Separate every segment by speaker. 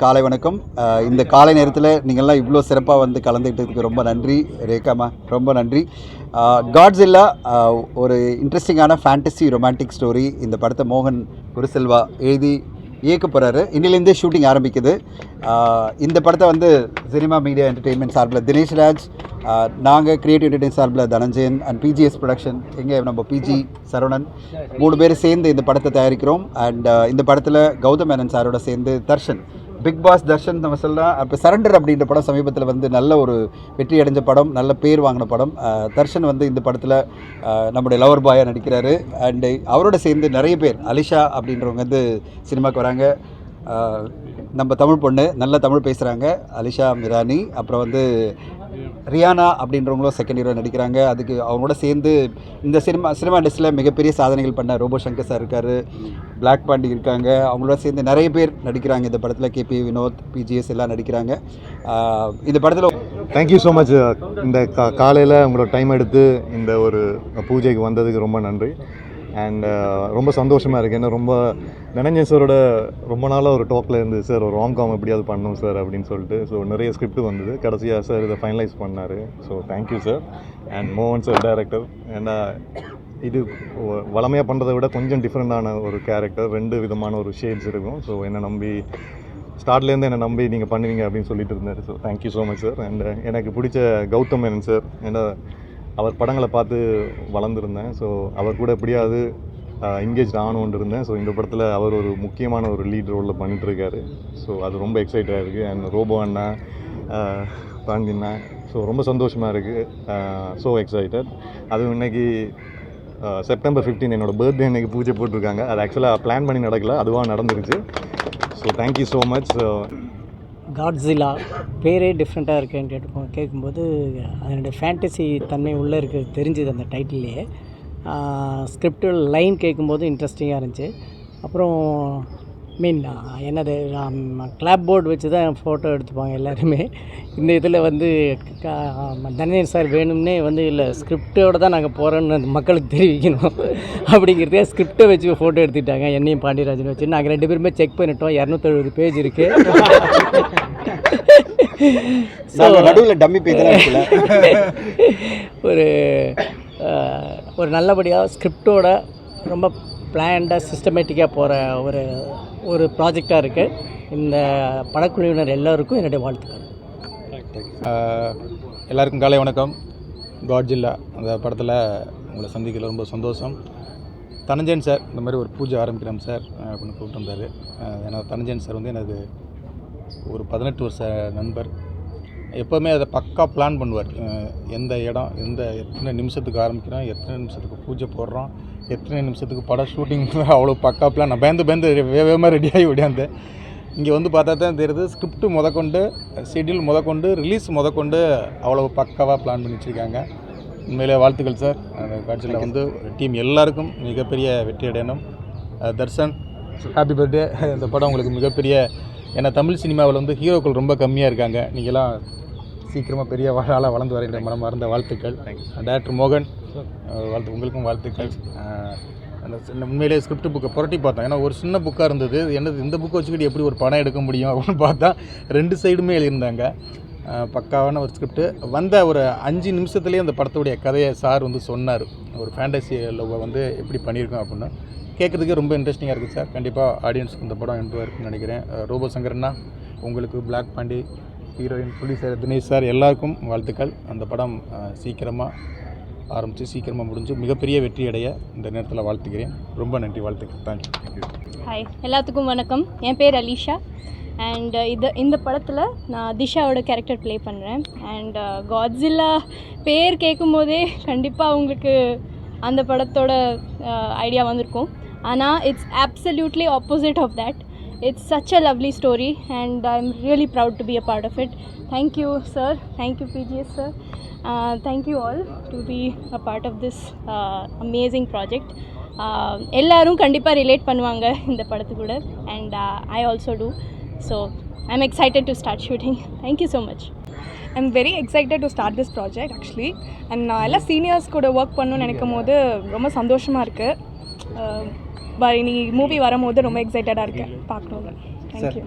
Speaker 1: காலை வணக்கம். இந்த காலை நேரத்தில் நீங்கள்லாம் இவ்வளோ சிறப்பாக வந்து கலந்துக்கிட்டதுக்கு ரொம்ப நன்றி. ரேகாமா ரொம்ப நன்றி. காட்ஸில்லா ஒரு இன்ட்ரெஸ்டிங்கான ஃபேண்டசி ரொமான்டிக் ஸ்டோரி இந்த படத்தை மோகன் குருசெல்வா எழுதி இயக்க போகிறாரு இன்னிலேருந்தே ஷூட்டிங் ஆரம்பிக்குது. இந்த படத்தை வந்து சினிமா மீடியா என்டர்டெயின்மெண்ட் சார்பில் தினேஷ் ராஜ் நாங்கள் கிரியேட்டிவ் என்டர்டெயின் சார்பில் தனஞ்சயன் அண்ட் பிஜிஎஸ் ப்ரொடக்ஷன் எங்கே நம்ம பிஜி சரவணன். மூணு பேர் சேர்ந்து இந்த படத்தை தயாரிக்கிறோம். அண்ட் இந்த படத்தில் கௌதம் மேனன் சாரோட சேர்ந்து தர்ஷன். பிக் பாஸ் தர்ஷன் நம்ம சொல்லலாம். இப்போ சரண்டர் அப்படின்ற படம் சமீபத்தில் வந்து நல்ல ஒரு வெற்றி அடைஞ்ச படம் நல்ல பேர் வாங்கின படம். தர்ஷன் வந்து இந்த படத்தில் நம்முடைய லவர் பாயாக நடிக்கிறாரு. அண்டு அவரோட சேர்ந்து நிறைய பேர் அலிஷா அப்படின்றவங்க வந்து சினிமாவுக்கு வராங்க. நம்ம தமிழ் பொண்ணு நல்ல தமிழ் பேசுகிறாங்க அலிஷா மிரானி அப்புறம் வந்து ரியானா அப்படின்றவங்களும் செகண்ட் ஹீரோ நடிக்கிறாங்க. அதுக்கு அவங்களோட சேர்ந்து இந்த சினிமா சினிமா இண்டஸ்ட்ரியில் மிகப்பெரிய சாதனைகள் பண்ண ரோபோ சங்கர் சார் இருக்கார். பிளாக் பாண்டி இருக்காங்க. அவங்களோட சேர்ந்து நிறைய பேர் நடிக்கிறாங்க. இந்த படத்தில் கேபி வினோத் பிஜிஎஸ் எல்லாம் நடிக்கிறாங்க. இந்த படத்தில்
Speaker 2: தேங்க்யூ ஸோ மச் இந்த கா காலையில் உங்களோட டைம் எடுத்து இந்த ஒரு பூஜைக்கு வந்ததுக்கு ரொம்ப நன்றி. அண்ட் uh, ரொம்ப சந்தோஷமாக இருக்குது ஏன்னா ரொம்ப நினைஞ்சேன் சாரோட ரொம்ப நாளாக ஒரு டாக்கில் இருந்து சார் ஒரு ராம்காம் எப்படியாவது பண்ணணும் சார் அப்படின்னு சொல்லிட்டு ஸோ நிறைய ஸ்கிரிப்ட் வந்தது. கடைசியாக சார் இதை ஃபைனலைஸ் பண்ணார். So thank you sir and மோகன் சார் டேரக்டர் ஏன்னா இது வளமையாக பண்ணுறதை விட கொஞ்சம் டிஃப்ரெண்ட்டான ஒரு கேரக்டர் ரெண்டு விதமான ஒரு ஷேட்ஸ் இருக்கும். ஸோ என்னை நம்பி ஸ்டார்ட்லேருந்து என்னை நம்பி நீங்கள் பண்ணுவீங்க அப்படின்னு சொல்லிட்டு இருந்தார். So thank you so much sir and எனக்கு பிடிச்ச கௌதம் மேனன் சார் ஏன்னா அவர் படங்களை பார்த்து வளர்ந்துருந்தேன். ஸோ அவர் கூட எப்படியாவது என்கேஜ் ஆகணும்னு இருந்தேன். ஸோ இந்த படத்தில் அவர் ஒரு முக்கியமான ஒரு லீட் ரோலில் பண்ணிட்டுருக்காரு. ஸோ அது ரொம்ப எக்ஸைட்டாக இருக்குது அண்ட் ரோபோ அண்ணா பாண்டி அண்ணா. ஸோ ரொம்ப சந்தோஷமாக இருக்குது ஸோ எக்ஸைட்டட் அதுவும் இன்னைக்கு செப்டம்பர் ஃபிஃப்டீன் என்னோடய பர்த்டே இன்றைக்கி பூஜை போட்டிருக்காங்க. அது ஆக்சுவலாக பிளான் பண்ணி நடக்கல. அதுவாக நடந்துருச்சு. So thank you so
Speaker 3: much Godzilla பேரே டிஃப்ரெண்ட்டாக இருக்கேன்னு கேட்டுப்போம் கேட்கும்போது அதனுடைய ஃபேண்டசி தன்மை உள்ளே இருக்க தெரிஞ்சுது அந்த டைட்டில்லையே ஸ்கிரிப்ட் லைன் கேட்கும்போது இன்ட்ரெஸ்டிங்காக இருந்துச்சு. அப்புறம் மீன் என்னது கிளாப் போர்டு வச்சு தான் ஃபோட்டோ எடுத்துப்பாங்க எல்லாருமே. இந்த இதில் வந்து தனஞ்சயன் சார் வேணும்னே வந்து இல்லை ஸ்கிரிப்டோடு தான் நாங்கள் போகிறோன்னு அந்த மக்களுக்கு தெரிவிக்கணும். அப்படிங்கிறதே ஸ்கிரிப்டை வச்சு ஃபோட்டோ எடுத்துட்டாங்க என்னையும் பாண்டியராஜன் வச்சு. நாங்கள் ரெண்டு பேருமே செக் பண்ணிட்டோம் இரநூத்தெழுபது பேஜ் இருக்குது
Speaker 1: நடுவில் டம்மி இருக்குல்ல?
Speaker 3: ஒரு ஒரு நல்லபடியாக ஸ்கிரிப்டோட ரொம்ப பிளான்டாக சிஸ்டமேட்டிக்காக போகிற ஒரு ஒரு ப்ராஜெக்டாக இருக்குது இந்த படக்குழுவினர் எல்லோருக்கும் என்னுடைய வாழ்த்துக்கள்.
Speaker 4: எல்லாருக்கும் காலை வணக்கம். காட்ஜில்லா அந்த படத்தில் உங்களை சந்திக்கல ரொம்ப சந்தோஷம். தனஞ்சயன் சார் இந்த மாதிரி ஒரு பூஜை ஆரம்பிக்கிறோம் சார் அப்படின்னு கூப்பிட்டு வந்தார். ஏன்னா தனஞ்சயன் சார் வந்து எனக்கு ஒரு பதினெட்டு வருஷ நண்பர். எப்போவுமே அதை பக்கா பிளான் பண்ணுவார். எந்த இடம் எந்த எத்தனை நிமிஷத்துக்கு ஆரம்பிக்கிறோம் எத்தனை நிமிஷத்துக்கு பூஜை போடுறோம் எத்தனை நிமிஷத்துக்கு படம் ஷூட்டிங் அவ்வளோ பக்கா பிளான் நான் பயந்து பயந்து வேகமாக ரெடியாகி ஓடியாந்தேன். இங்கே வந்து பார்த்தா தான் தெரியுது ஸ்கிரிப்ட் முதற்கொண்டு ஷெட்யூல் முதற்கொண்டு ரிலீஸ் முதற்கொண்டு அவ்வளோ பக்காவாக பிளான் பண்ணி வச்சுருக்காங்க. உண்மையிலே வாழ்த்துக்கள் சார். அந்த காட்சியில் வந்து டீம் எல்லாருக்கும் மிகப்பெரிய வெற்றி அடையணும். தர்ஷன் ஹாப்பி பர்த்டே இந்த படம் உங்களுக்கு மிகப்பெரிய ஏன்னா தமிழ் சினிமாவில் வந்து ஹீரோக்கள் ரொம்ப கம்மியாக இருக்காங்க. நீங்களாம் சீக்கிரமாக பெரிய ஆளாக வளர்ந்து வரைகிற மனம் மறந்த வாழ்த்துக்கள். டேரக்டர் மோகன். வாழ்த்து உங்களுக்கும் வாழ்த்துக்கள். அந்த உண்மையிலே ஸ்கிரிப்ட் புக்கை புரட்டி பார்த்தேன். ஏன்னா ஒரு சின்ன புக்காக இருந்தது. என்னது இந்த புக்கை வச்சுக்கிட்டு எப்படி ஒரு படம் எடுக்க முடியும் அப்படின்னு பார்த்தா ரெண்டு சைடுமே எழுதியிருந்தாங்க. பக்காவான ஒரு ஸ்கிரிப்ட் வந்த ஒரு அஞ்சு நிமிஷத்துலேயே அந்த படத்துடைய கதையை சார் வந்து சொன்னார். ஒரு ஃபேண்டசி லவ்வை வந்து எப்படி பண்ணியிருக்கோம் அப்படின்னு. கேட்குறதுக்கே ரொம்ப இன்ட்ரெஸ்டிங்காக இருக்குது சார் கண்டிப்பாக ஆடியன்ஸுக்கு இந்த படம் என்பதாக இருக்குன்னு நினைக்கிறேன். ரோபோ சங்கரண்ணா உங்களுக்கு black Pandi heroine Puli sir Dinesh sir எல்லாருக்கும் வாழ்த்துக்கள். அந்த படம் சீக்கிரமாக ஆரம்பித்து சீக்கிரமாக முடிஞ்சு மிகப்பெரிய வெற்றி அடைய இந்த நேரத்தில் வாழ்த்துக்கிறேன். ரொம்ப நன்றி வாழ்த்துக்கள். தேங்க்யூ
Speaker 5: ஹாய் எல்லாத்துக்கும் வணக்கம். என் பேர் அலீஷா. அண்ட் இது இந்த படத்தில் நான் திஷாவோட கேரக்டர் ப்ளே பண்ணுறேன் அண்ட் காட்ஸில்லா பேர் கேட்கும்போதே கண்டிப்பாக உங்களுக்கு அந்த படத்தோட ஐடியா வந்திருக்கும். ஆனால் it's absolutely opposite of that. It's such a lovely story and i'm really proud to be a part of it. Thank you sir. Thank you pgs sir. Uh, thank you all to be a part of this uh, amazing project. Uh, எல்லாரும் கண்டிப்பாக relate பண்ணுவாங்க இந்த படத்து uh, uh, கூட and I also too so I am excited to start shooting thank you so
Speaker 6: much I am very excited to start this project actually and நான் எல்லா seniors கூட work பண்ணணும்னு நினைக்கும் போது ரொம்ப சந்தோஷமாக இருக்குது இனி மூவி வரும்போது ரொம்ப எக்ஸைட்டடாக இருக்கேன் பார்க்கணுன்னு தேங்க்யூ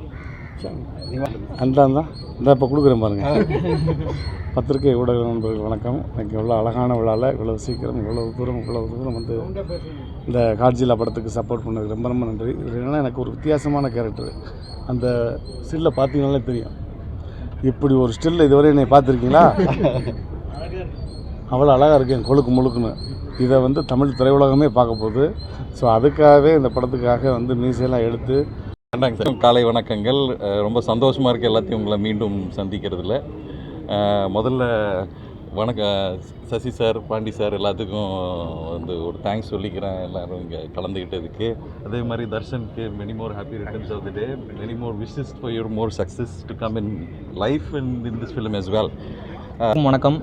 Speaker 7: அந்த தான் இந்த இப்போ கொடுக்குறேன் பாருங்கள் பத்திரிகை ஊடக நண்பர்கள் வணக்கம். எனக்கு இவ்வளோ அழகான விழாவில் இவ்வளோ சீக்கிரம் இவ்வளோ தூரம் இவ்வளோ தூரம் வந்து இந்த காட்ஜிலா படத்துக்கு சப்போர்ட் பண்ணதுக்கு ரொம்ப ரொம்ப நன்றி. இது என்னன்னா எனக்கு ஒரு வித்தியாசமான கேரக்டர் அந்த ஸ்டில்லை பார்த்தீங்கனாலே தெரியும். இப்படி ஒரு ஸ்டில் இதுவரை என்னை பார்த்துருக்கீங்களா? அவ்வளோ அழகாக இருக்கு என் கொழுக்கு முழுக்குன்னு. இதை வந்து தமிழ் திரையுலகமே பார்க்க போகுது. ஸோ அதுக்காகவே இந்த படத்துக்காக வந்து மீசையெல்லாம் எடுத்து
Speaker 8: வேண்டாங்க சார். காலை வணக்கங்கள். ரொம்ப சந்தோஷமாக இருக்குது எல்லாத்தையும் உங்களை மீண்டும் சந்திக்கிறதுல. முதல்ல வணக்க சசி சார் பாண்டி சார் எல்லாத்துக்கும் வந்து ஒரு தேங்க்ஸ் சொல்லிக்கிறேன். எல்லாரும் இங்கே கலந்துக்கிட்டதுக்கு அதே மாதிரி தர்ஷனுக்கு many more happy returns of the day many more wishes for your more success to come in life in in this film as well
Speaker 9: வணக்கம்.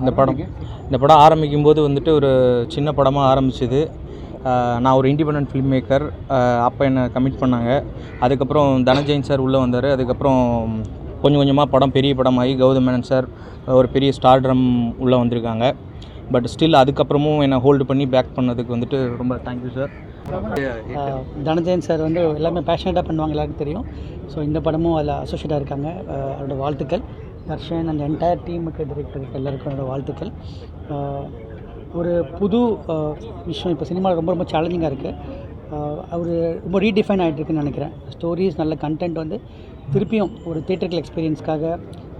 Speaker 9: இந்த படம் இந்த படம் ஆரம்பிக்கும் போது வந்துட்டு ஒரு சின்ன படமாக ஆரம்பிச்சது. நான் ஒரு இண்டிபெண்ட் ஃபிலிம் மேக்கர் அப்போ என்னை கமிட் பண்ணாங்க. அதுக்கப்புறம் தனஜெயின் சார் உள்ளே வந்தார். அதுக்கப்புறம் கொஞ்சம் கொஞ்சமாக படம் பெரிய படமாகி கௌதம் மேனன் சார் ஒரு பெரிய ஸ்டார் ட்ரம் உள்ளே வந்திருக்காங்க. பட் ஸ்டில் அதுக்கப்புறமும் என்னை ஹோல்டு பண்ணி பேக் பண்ணதுக்கு வந்துட்டு ரொம்ப தேங்க்யூ சார்
Speaker 3: ஆஹ் சார் வந்து எல்லாமே பேஷனேட்டாக பண்ணுவாங்க எல்லாருக்கும் தெரியும். ஸோ இந்த படமும் அதில் அசோசியேட்டாக இருக்காங்க. அவரோட வாழ்த்துக்கள். தர்ஷன் அண்ட் என்டையர் டீமுக்கு டிரெக்டருக்கு எல்லாருக்கும் என்னோடய வாழ்த்துக்கள். ஒரு புது விஷயம். இப்போ சினிமாவில் ரொம்ப ரொம்ப சேலஞ்சிங்காக இருக்குது அவர் ரொம்ப ரீடிஃபைன் ஆகிட்டுருக்குன்னு நினைக்கிறேன். ஸ்டோரிஸ் நல்ல கண்டென்ட் வந்து திருப்பியும் ஒரு தியேட்டர்கள் எக்ஸ்பீரியன்ஸ்க்காக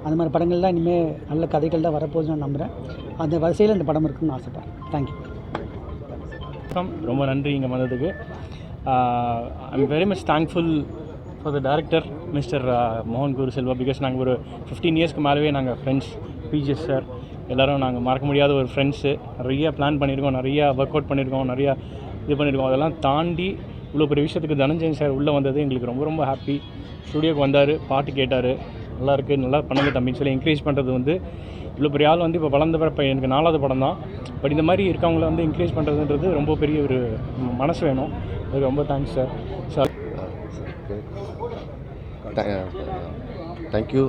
Speaker 3: அந்த மாதிரி படங்கள் தான் இனிமேல் நல்ல கதைகள் தான் வரப்போகுதுன்னு நான் நம்புகிறேன் அந்த வரிசையில் இந்த படம் இருக்குன்னு ஆசைப்பட்றேன். தேங்க்யூ
Speaker 10: வணக்கம் ரொம்ப நன்றி இங்கே வந்ததுக்கு. I am very much thankful so the director mister மோகன் குரு செல்வா பிகாஸ் நாங்கள் ஒரு ஃபிஃப்டீன் இயர்ஸ்க்கு மேலவே நாங்கள் ஃப்ரெண்ட்ஸ் பிஜிஎஸ் சார் எல்லோரும் நாங்கள் மறக்க முடியாத ஒரு ஃப்ரெண்ட்ஸு நிறையா பிளான் பண்ணியிருக்கோம் நிறையா ஒர்க் அவுட் பண்ணியிருக்கோம் நிறையா இது பண்ணியிருக்கோம். அதெல்லாம் தாண்டி இவ்வளோ பெரிய விஷயத்துக்கு தனஞ்சயன் சார் உள்ளே வந்தது எங்களுக்கு ரொம்ப ரொம்ப ஹாப்பி ஸ்டுடியோக்கு வந்தார் பாட்டு கேட்டார் நல்லா இருக்குது நல்லா பண்ணுங்க தம்பின்னு சொல்லி என்கரேஜ் பண்ணுறது வந்து இவ்வளோ பெரிய ஆள் வந்து இப்போ வளர்ந்த பிறப்ப எனக்கு நாலாவது படம் தான். பட் இந்த மாதிரி இருக்கவங்கள வந்து என்கரேஜ் பண்ணுறதுன்றது ரொம்ப பெரிய ஒரு மனசு வேணும். அதுக்கு ரொம்ப thanks sir sir
Speaker 11: thank you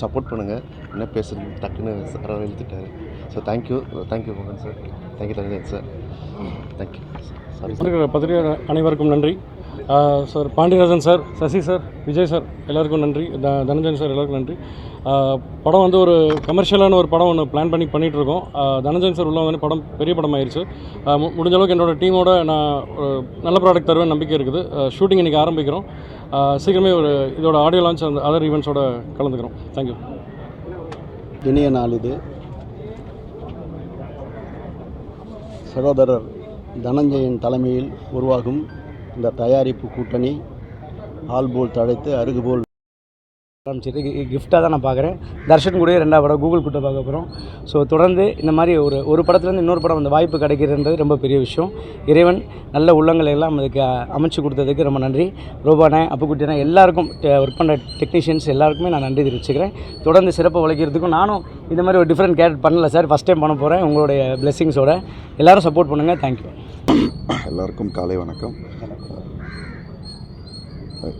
Speaker 11: support பண்ணுங்கள் என்ன பேசுறது? டக்குன்னு சாராக எழுத்துட்டாரு so thank you thank you மோகன் sir thank you Thangan sir
Speaker 7: thank you sorry பத்திரிகை அனைவருக்கும் நன்றி. Sir Pandiarajan sir Sasi sir Vijay sir எல்லாருக்கும் நன்றி. த தனஞ்சயன் சார் எல்லாருக்கும் நன்றி. படம் வந்து ஒரு கமர்ஷியலான ஒரு படம் ஒன்று பிளான் பண்ணி பண்ணிகிட்டு இருக்கோம் சார் உள்ள வந்து படம் பெரிய படம் ஆயிடுச்சு முடிஞ்ச அளவுக்கு என்னோட டீமோட நான் நல்ல ப்ராடக்ட் தருவேன் நம்பிக்கை இருக்குது. ஷூட்டிங் இன்றைக்கி ஆரம்பிக்கிறோம். சீக்கிரமே ஒரு இதோட ஆடியோ லான்ச் அந்த அதர் ஈவெண்ட்ஸோட கலந்துக்கிறோம். தேங்க்யூ
Speaker 12: இனிய நாள் இது. சகோதரர் தனஞ்சயன் தலைமையில் உருவாகும் இந்த தயாரிப்பு கூட்டணி ஆல்போல் தழைத்து அருகுபோல்
Speaker 3: ஆரம்பிச்சிட்டு கிஃப்டாக தான் நான் பார்க்குறேன். தர்ஷன் கூட ரெண்டாவது படம் கூகுள் கூட்ட பார்க்க போகிறோம் ஸோ தொடர்ந்து இந்த மாதிரி ஒரு ஒரு படத்துலேருந்து இன்னொரு படம் அந்த வாய்ப்பு கிடைக்கிறதுன்றது ரொம்ப பெரிய விஷயம். இறைவன் நல்ல உள்ளங்களை எல்லாம் அதுக்கு அமைச்சு கொடுத்ததுக்கு ரொம்ப நன்றி. ரோபானே அப்புக்குட்டினா எல்லாருக்கும் ஒர்க் பண்ணுற டெக்னீஷியன்ஸ் எல்லாருக்குமே நான் நன்றி தெரிவிச்சுக்கிறேன். தொடர்ந்து சிறப்பாக உழைக்கிறதுக்கும் நானும் இந்த மாதிரி ஒரு டிஃப்ரெண்ட் கேரக்டர் பண்ணல சார். ஃபஸ்ட் டைம் பண்ண போகிறேன் உங்களுடைய பிளெஸிங்ஸோட எல்லாரும் சப்போர்ட் பண்ணுங்கள் தேங்க்யூ
Speaker 11: எல்லாருக்கும் காலை வணக்கம்.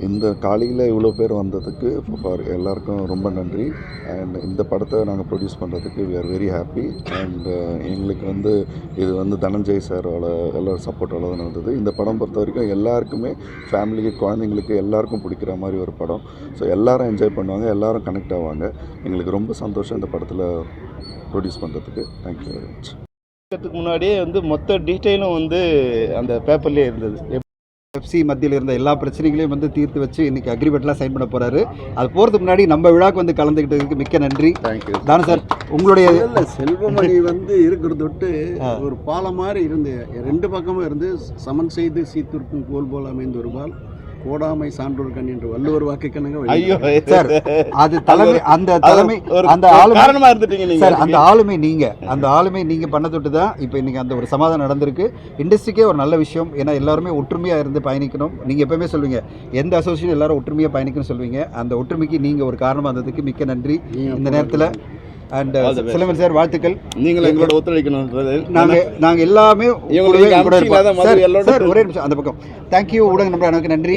Speaker 11: இந்த காலையில் இவ்வளோ பேர் வந்ததுக்கு ஃபார் எல்லாருக்கும் ரொம்ப நன்றி. அண்ட் இந்த படத்தை நாங்கள் ப்ரொடியூஸ் பண்ணுறதுக்கு we are very happy and எங்களுக்கு வந்து இது வந்து தனஞ்சய் சாரோட எல்லோரும் சப்போர்ட்டோட தான் நடந்தது. இந்த படம் பொறுத்த வரைக்கும் எல்லாருக்குமே ஃபேமிலிக்கு குழந்தைங்களுக்கு எல்லாருக்கும் பிடிக்கிற மாதிரி ஒரு படம். ஸோ எல்லோரும் என்ஜாய் பண்ணுவாங்க எல்லோரும் கனெக்ட் ஆவாங்க. எங்களுக்கு ரொம்ப சந்தோஷம் இந்த படத்தில் ப்ரொடியூஸ் பண்ணுறதுக்கு தேங்க்யூ வெரி மச்
Speaker 12: முன்னாடியே வந்து மொத்த டீட்டெயிலும் வந்து அந்த பேப்பர்லேயே இருந்தது.
Speaker 1: எஃப்சி மத்தியில் இருந்த எல்லா பிரச்சனைகளையும் வந்து தீர்த்து வச்சு இன்னைக்கு அக்ரிமெண்ட்லாம் சைன் பண்ண போறாரு. அது போகிறதுக்கு முன்னாடி நம்ம விழாக்கு வந்து கலந்துக்கிட்டதுக்கு மிக்க நன்றி.
Speaker 11: தேங்க்யூ
Speaker 1: தானே சார் உங்களுடைய
Speaker 12: இல்ல செல்வமணி வந்து இருக்கிற தொட்டு ஒரு பாலம் மாதிரி இருந்து ரெண்டு பக்கமும் இருந்து சமன் செய்து சீர்திருக்கும் கோல் போல் அமைந்த ஒரு பால் கோடாமை சான்றோர் கண் என்று வள்ளுவர் வாக்கு கணங்க
Speaker 11: ஐயோ.
Speaker 1: சார் அது தலைமை அந்த தலைமை அந்த ஆளுமை
Speaker 12: காரணமா இருந்துட்டீங்க நீங்க
Speaker 1: சார் அந்த ஆளுமை நீங்க அந்த ஆளுமை நீங்க பண்ண தொட்டு தான் இப்போ இன்னைக்கு அந்த ஒரு சமாதானம் நடந்திருக்கு. இண்டஸ்ட்ரிக்கே ஒரு நல்ல விஷயம். ஏன்னா எல்லாருமே ஒற்றுமையா இருந்து பயணிக்கணும். நீங்க எப்பவுமே சொல்லுவீங்க எந்த அசோசியேஷன் எல்லாரும் ஒற்றுமையா பயணிக்கணும்னு சொல்லுவீங்க அந்த ஒற்றுமைக்கு நீங்க ஒரு காரணமா இருந்ததுக்கு மிக்க நன்றி. இந்த நேரத்தில் அண்ட். சிலம்பன் சார் வாழ்த்துக்கள்.
Speaker 12: நீங்களும் எங்களோட ஒத்துழைக்கணும்ன்றது.
Speaker 1: நாங்க நாங்க எல்லாமே கூட சார் ஒரே நிமிஷம் அந்த பக்கம். தேங்க்யூ ஊடக நம்பர் எனக்கு நன்றி.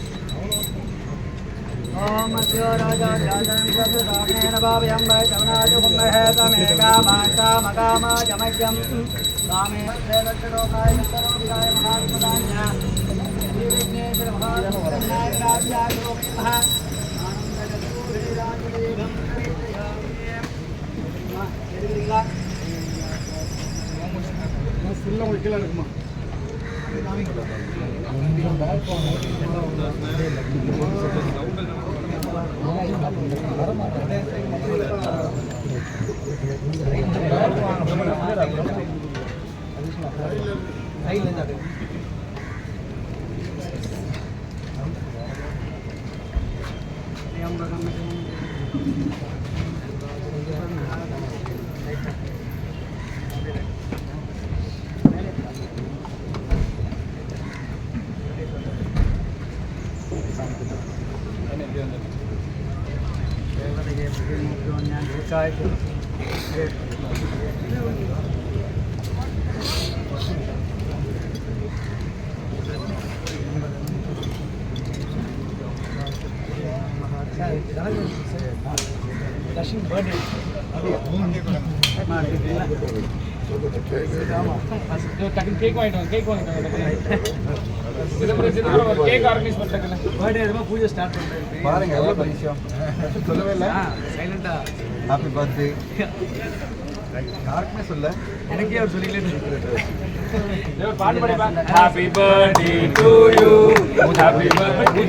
Speaker 3: ॐ अस्यो राजा राजं सत्सामेन भावयं वै शवनाजुकुम्भः तमे कामाकामकामाजमज्ञं कामे लक्षणोकाय सर्वविदाय महात्मदान्य श्रीविघ्नेश्वर महात्मनाय महा
Speaker 10: டக்குனு கேக் வாங்கிட்டு வாங்க கேக் வாங்கிட்டு வாங்க சிதம்பரம் சிதம்பரம் ஒரு கேக் ஆர்கனைஸ் பண்ணுறேன்
Speaker 3: பர்த்டே எதுவும் பூஜை ஸ்டார்ட் பண்ணுறேன்
Speaker 1: பாருங்க எவ்வளோ பெரிய விஷயம். சொல்லவே இல்லை.
Speaker 3: சைலண்டாக
Speaker 1: ஹாப்பி பர்த்டே யாருக்குமே சொல்ல.
Speaker 3: எனக்கே அவர் சொல்லிக்கலே
Speaker 10: பாட்டு படிப்பாங்க
Speaker 1: happy birthday
Speaker 5: to you happy birthday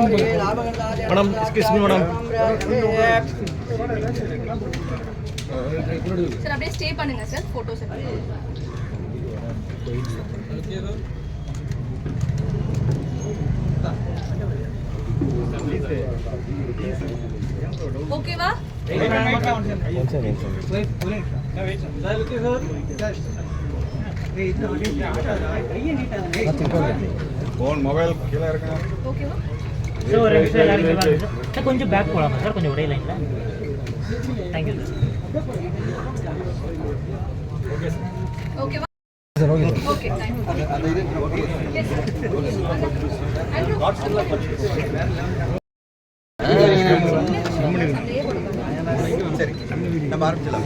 Speaker 3: madam excuse me madam
Speaker 5: sir அப்படியே ஸ்டே பண்ணுங்க சார் ஃபோட்டோஸ் எடுத்து ஓகேவா
Speaker 11: ஃபோன் மொபைல் கீழே இருக்கா
Speaker 5: ஓகேவா
Speaker 3: கொஞ்சம் பேக் போகலாமா சார்? கொஞ்சம் ஒரே லைனில் தேங்க்யூ
Speaker 5: ஓகேவா ஓகே தேங்க்
Speaker 1: அந்த இது ஓகே சரி நம்ம ஆரம்பிச்சலாம்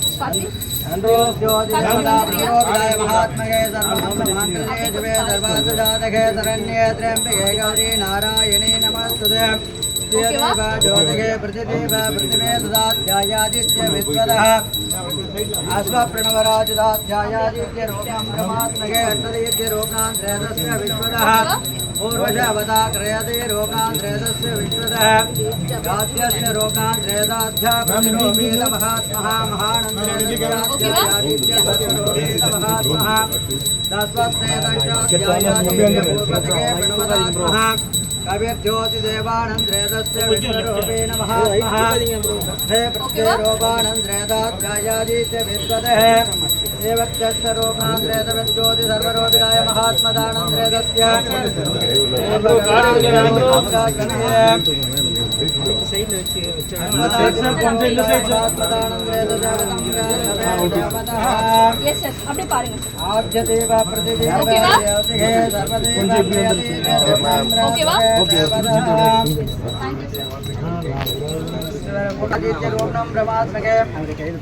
Speaker 3: नारायणे नमस्तुते ज्योतिगे प्रतिदेव प्रतिमे ददाध्यायादित्य विश्वदः अश्वप्रणवराजुदाध्यायादित्य रोगां ब्रह्मात्मके अष्टदीत्य रोगान् त्रयदस्य विश्वदः पूर्वशवताग्रेदे रोगान्ध्रेदस्य विश्वतः गाद्यस्य रोगान्ध्रेदाध्यापतिरोमीलमहात्मः महानन्द्रेदाध्यापतिरोमीलमहात्मः दस्वत्रेदक्षाध्यायादिपूर्वतके प्रणवदात्मः कविर्ज्योतिदेवानन्द्रेदस्य विश्वरूपेण महात्मः हे प्रत्ययोगानन्द्रेदाध्यायादित्य विश्वतः देवत्यस्य रोगान्द्रेदविज्योति सर्वरोपिणाय महात्मदानन्द्रेदस्य
Speaker 5: எஸ்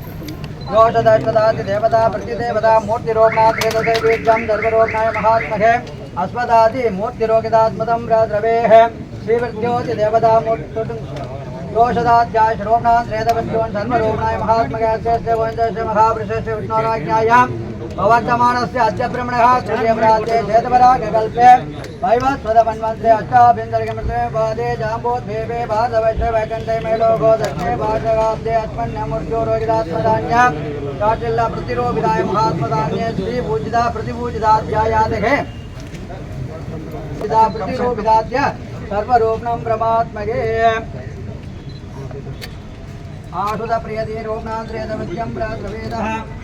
Speaker 5: சார் ఘోషదర్శదాతి దేవతా
Speaker 3: ప్రతిదేవతా మూర్తిరోగనాథేతేజం
Speaker 5: దర్వరోగనాయ
Speaker 3: మహాత్మహే అస్మదాది
Speaker 5: మూర్తిరోగిదాత్మదం
Speaker 3: రద్రవేహ శ్రీవృత్యోతి దేవతామూర్తి ఘోషదాధ్యాయ శ్రోగనాథేతవృత్యోన్ సర్వరోగనాయ మహాత్మహే శ్రేష్ఠ మహాపురుషేష్ఠ విష్ణోరాజ్ఞాయాం ప్రవర్తమానస్య అత్యబ్రహ్మణ సూర్యవ్రాతే చేతవరాగ కల్పే भाई बात सदा बन बात रे अच्छा बेंदर के मिलते हैं बादे जहाँ बहुत भेबे बाद अब ऐसे वैकंठे में लोग बहुत अच्छे बाद जगह आप दे अच्छा नया मुर्गी और रोगी रात में दान जाए चार्ज ला वैवस्वतपन्मन्त्रे अष्टाभ्यन्तरिकमृते पादे जाम्बोद्भेपे भासवैश्व वैकण्ठे मेलोगो दक्षिणे भाषगाब्दे अस्मन्यमूर्त्योरोगिरात्मधान्या काटिल्ला प्रतिरोभिदाय महात्मधान्ये श्रीपूजिता प्रतिपूजिताध्यायादिघे प्रतिरोभिदाद्य सर्वरूपणं प्रमात्मगे आशुतप्रियते रूपणान्त्रेदवृत्यं प्रासवेदः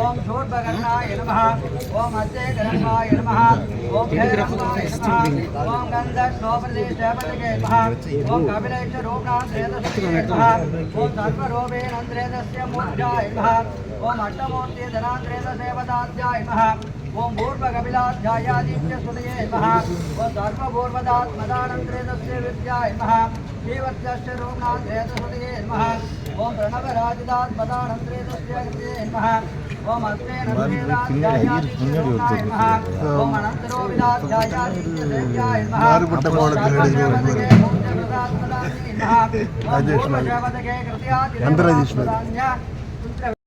Speaker 3: ఓం శూర్పగర్ణాయ నమ ఓం అత్తే గర్భాయ నమ ఓం భైరవాయ నమ ఓం గంధ శోభదే శేపతికే నమ ఓం కపిలేశ రూపణాం త్రేతస్యే నమ ఓం సర్వరూపేణ త్రేతస్య మూర్ధ్యాయ నమ ఓం అష్టమూర్తి ధనాంత్రేత సేవదాధ్యాయ నమ ओम पूर्व कपिलाध्यायादित्य सुदये नमः ओम सर्व पूर्वदात् मदानन्त्रेतस्य विद्याय नमः श्रीवत्स्य रोगनाथ सुदये नमः ओम प्रणव राजदात् मदानन्त्रेतस्य कृते नमः മാറുപെട്ട കോണത്തിനിടയിൽ രാജേഷ്മായി ഞാൻ രാജേഷ്മായി